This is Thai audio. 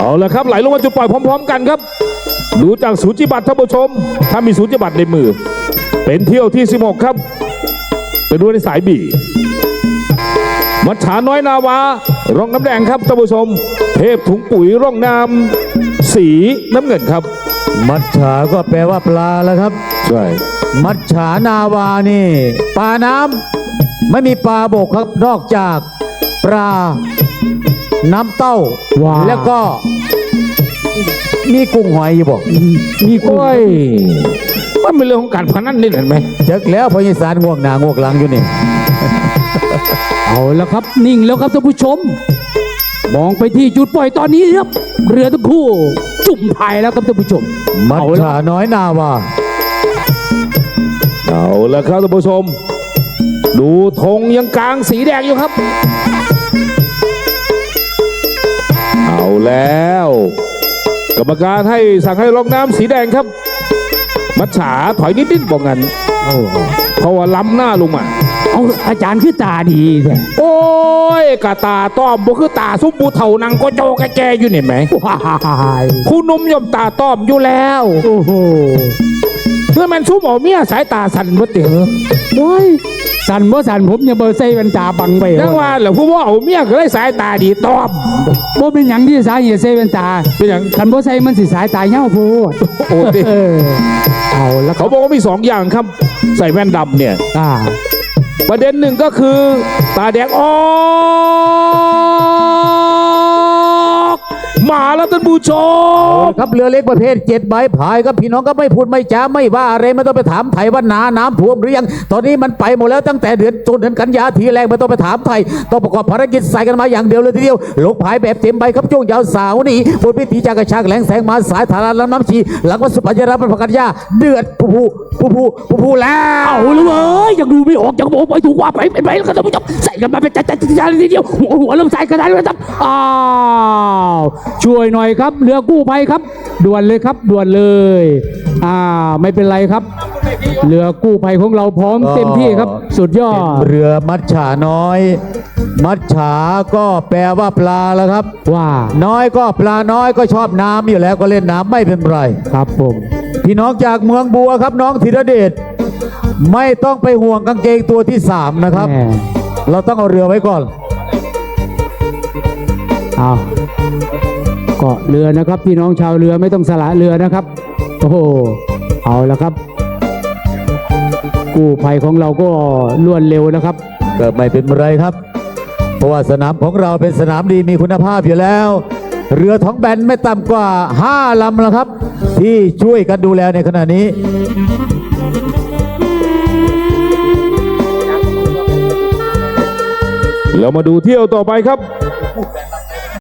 เอาละครับไหลลงมาจุดปล่อยพร้อม ๆ กันครับ ดูจากสูจิบัตรท่านผู้ชม ถ้ามีสูจิบัตรในมือ เป็นเที่ยวที่ 16 ครับไปดูในสายบีมัจฉาน้อยนาวา ร่องน้ำแดงครับท่านผู้ชม เทพถุงปุ๋ยร่องน้ำสีน้ำเงินครับ มัจฉาก็แปลว่าปลาแล้วครับ ใช่ มัจฉานาวานี่ปลาน้ำไม่มีปลาบกครับนอกจากปลา น้ำเต้า ว้าว แล้วก็ มีกุ้งหอยอยู่บอกมีกุ้งโอ้ยมันเป็นเรื่องของการพนันนี่เห็นไหมเจ๊กแล้วพอยิสารง่วงหนาง่วงหลังอยู่นี่เอาแล้วครับ นิ่งแล้วครับท่านผู้ชม มองไปที่จุดปล่อยตอนนี้ครับ เรือทั้งคู่ จุ่มพายแล้วครับท่านผู้ชมมัจเอาละฉาน้อยนาวาเอาละครับท่านผู้ชม ดูธงยังกลางสีแดงอยู่ครับเอา แล้ว กรรมการให้สั่งให้ลงน้ำสีแดงครับ มัจฉาถอยนิดๆบอกงั้นเพราะว่าล้ำหน้าลงมาเอาอาจารย์คือตาดีแท้โอ้ยกะตาต้อมบ่คือตาซุปปูเถานังก็โจกแกๆอยู่นี่ไหมว้ายผู้หนุ่มย่อมตาต้อมอยู่แล้วโอ้โหเพื่อมันซุปหมอเมียสายตาสั่นบ่เตือโอ้ย สันบ่สันผมยังเบอร์ใส่แว่นตาบังไปยังว่าเหรอผู้ว่าเอาเมียก็เลยสายตาดีต้อมบ่เป็นหยังที่สาเหตุใส่แว่นตาเป็นหยังคันบ่ใส่มันสิสายตาเหี่ยวโพดโอ้ดิเออเอาแล้วคเขารับบอกว่ามีสองอย่างครับ ใส่แว่นดำเนี่ยอ่าประเด็นหนึ่งก็คือ ตาแดงออก มาแล้วท่านผู้ชมครับเรือเล็กประเภทเจ็ดใบพายครับพี่น้องก็ไม่พูดไม่จ้าไม่ว่าอะไรไม่ต้องไปถามไทยว่านาน้ำท่วมหรือยังตอนนี้มันไปหมดแล้วตั้งแต่เดือนตุลเดือนกันยาทีแรกไม่ต้องไปถามไทยต้องประกอบภารกิจใส่กันมาอย่างเดียวเลยทีเดียวลงพายแบบเต็มใบครับช่วงยาวสาวนี่บนพิธีจากกระชากแหลงแสงมาสายธารลำน้ำชีหลังวัดสุปัญญาราเป็นประกันยาเดือดผู้ผู้ผู้ผู้ผู้แล้วเอาแล้วเว้ย ยังดูไม่ออกยังบอกไปถูกว่าไปไปไปแล้วก็ท่านผู้ชมใส่กันมาเป็นจัดจัดจัดจัดทีเดียวหัวหัวเริ่มใส่กระดานแล้วครับอ้าวช่วยหน่อยครับเรือกู้ภัยครับ ด่วนเลยครับด่วนเลยอ่าไม่เป็นไรครับเรือกู้ภัยของเราพร้อมเต็มที่ครับ สุดยอดเรือมัดฉาน้อย มัดฉาก็แปลว่าปลาแล้วครับ ว่า น้อยก็ปลาน้อยก็ชอบน้ำอยู่แล้วก็เล่นน้ำไม่เป็นไรครับผมพี่น้องจากเมืองบัวครับน้องธีรเดช ไม่ต้องไปห่วงกางเกงตัวที่สามนะครับแหมเราต้องเอาเรือไว้ก่อน เอาเกาะเรือนะครับพี่น้องชาวเรือไม่ต้องสละเรือนะครับ โอ้โหเอาละครับ กู้ภัยของเราก็รวดเร็วนะครับ ก็ไม่เป็นไรครับ เพราะว่าสนามของเราเป็นสนามดีมีคุณภาพอยู่แล้ว เรือท้องแบนไม่ต่ำกว่า 5 ลำแล้วครับ ที่ช่วยกันดูแลในขณะนี้ เรามาดูเที่ยวต่อไปครับ